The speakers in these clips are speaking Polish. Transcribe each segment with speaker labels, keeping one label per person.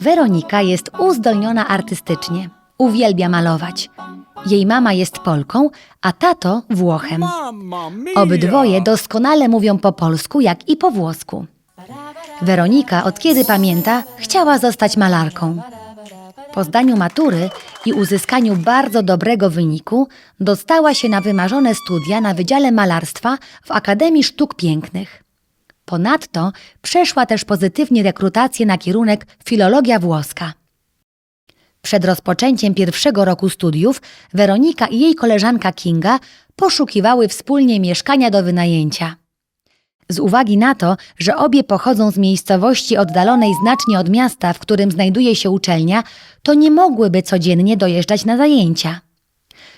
Speaker 1: Weronika jest uzdolniona artystycznie. Uwielbia malować. Jej mama jest Polką, a tato Włochem. Obydwoje doskonale mówią po polsku, jak i po włosku. Weronika, od kiedy pamięta, chciała zostać malarką. Po zdaniu matury i uzyskaniu bardzo dobrego wyniku, dostała się na wymarzone studia na Wydziale Malarstwa w Akademii Sztuk Pięknych. Ponadto przeszła też pozytywnie rekrutację na kierunek filologia włoska. Przed rozpoczęciem pierwszego roku studiów Weronika i jej koleżanka Kinga poszukiwały wspólnie mieszkania do wynajęcia. Z uwagi na to, że obie pochodzą z miejscowości oddalonej znacznie od miasta, w którym znajduje się uczelnia, to nie mogłyby codziennie dojeżdżać na zajęcia.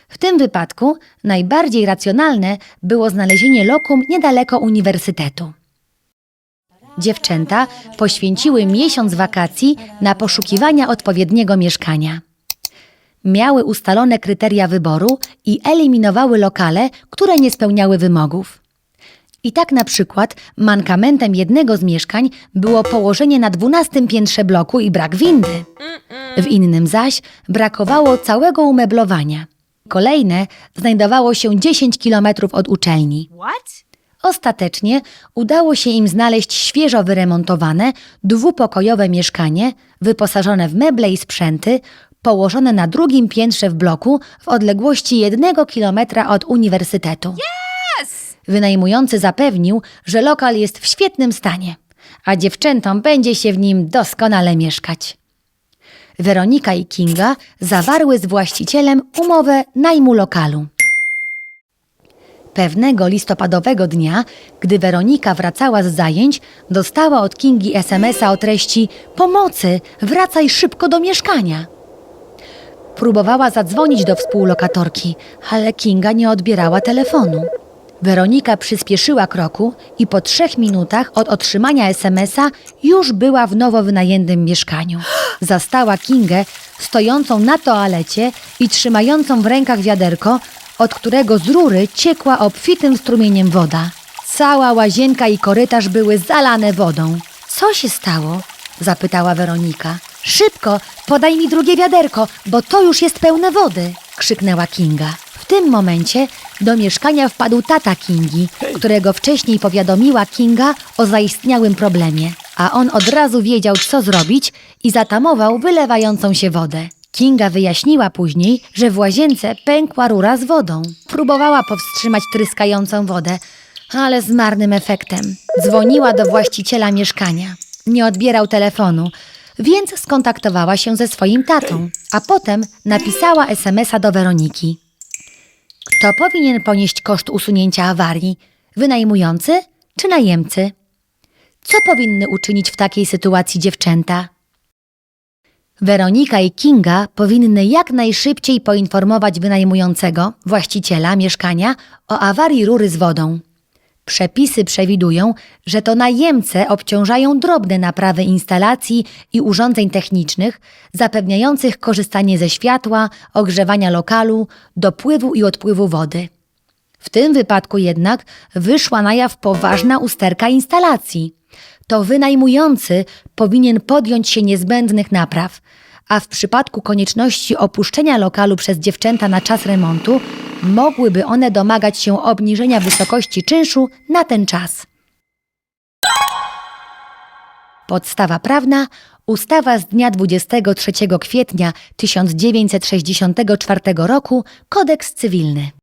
Speaker 1: W tym wypadku najbardziej racjonalne było znalezienie lokum niedaleko uniwersytetu. Dziewczęta poświęciły miesiąc wakacji na poszukiwania odpowiedniego mieszkania. Miały ustalone kryteria wyboru i eliminowały lokale, które nie spełniały wymogów. I tak na przykład mankamentem jednego z mieszkań było położenie na dwunastym piętrze bloku i brak windy. W innym zaś brakowało całego umeblowania. Kolejne znajdowało się 10 kilometrów od uczelni.
Speaker 2: What?
Speaker 1: Ostatecznie udało się im znaleźć świeżo wyremontowane, dwupokojowe mieszkanie, wyposażone w meble i sprzęty, położone na drugim piętrze w bloku w odległości jednego kilometra od uniwersytetu.
Speaker 2: Yes!
Speaker 1: Wynajmujący zapewnił, że lokal jest w świetnym stanie, a dziewczętom będzie się w nim doskonale mieszkać. Weronika i Kinga zawarły z właścicielem umowę najmu lokalu. Pewnego listopadowego dnia, gdy Weronika wracała z zajęć, dostała od Kingi SMS-a o treści Pomocy, wracaj szybko do mieszkania. Próbowała zadzwonić do współlokatorki, ale Kinga nie odbierała telefonu. Weronika przyspieszyła kroku i po trzech minutach od otrzymania SMS-a już była w nowo wynajętym mieszkaniu. Zastała Kingę stojącą na toalecie i trzymającą w rękach wiaderko, od którego z rury ciekła obfitym strumieniem woda. Cała łazienka i korytarz były zalane wodą. Co się stało? zapytała Weronika. Szybko, podaj mi drugie wiaderko, bo to już jest pełne wody, krzyknęła Kinga. W tym momencie do mieszkania wpadł tata Kingi, którego wcześniej powiadomiła Kinga o zaistniałym problemie, a on od razu wiedział, co zrobić i zatamował wylewającą się wodę. Kinga wyjaśniła później, że w łazience pękła rura z wodą. Próbowała powstrzymać tryskającą wodę, ale z marnym efektem. Dzwoniła do właściciela mieszkania. Nie odbierał telefonu, więc skontaktowała się ze swoim tatą, a potem napisała SMS-a do Weroniki. Kto powinien ponieść koszt usunięcia awarii? Wynajmujący czy najemcy? Co powinny uczynić w takiej sytuacji dziewczęta? Weronika i Kinga powinny jak najszybciej poinformować wynajmującego, właściciela mieszkania o awarii rury z wodą. Przepisy przewidują, że to najemce obciążają drobne naprawy instalacji i urządzeń technicznych zapewniających korzystanie ze światła, ogrzewania lokalu, dopływu i odpływu wody. W tym wypadku jednak wyszła na jaw poważna usterka instalacji. To wynajmujący powinien podjąć się niezbędnych napraw, a w przypadku konieczności opuszczenia lokalu przez dziewczęta na czas remontu, mogłyby one domagać się obniżenia wysokości czynszu na ten czas. Podstawa prawna Ustawa z dnia 23 kwietnia 1964 roku Kodeks cywilny.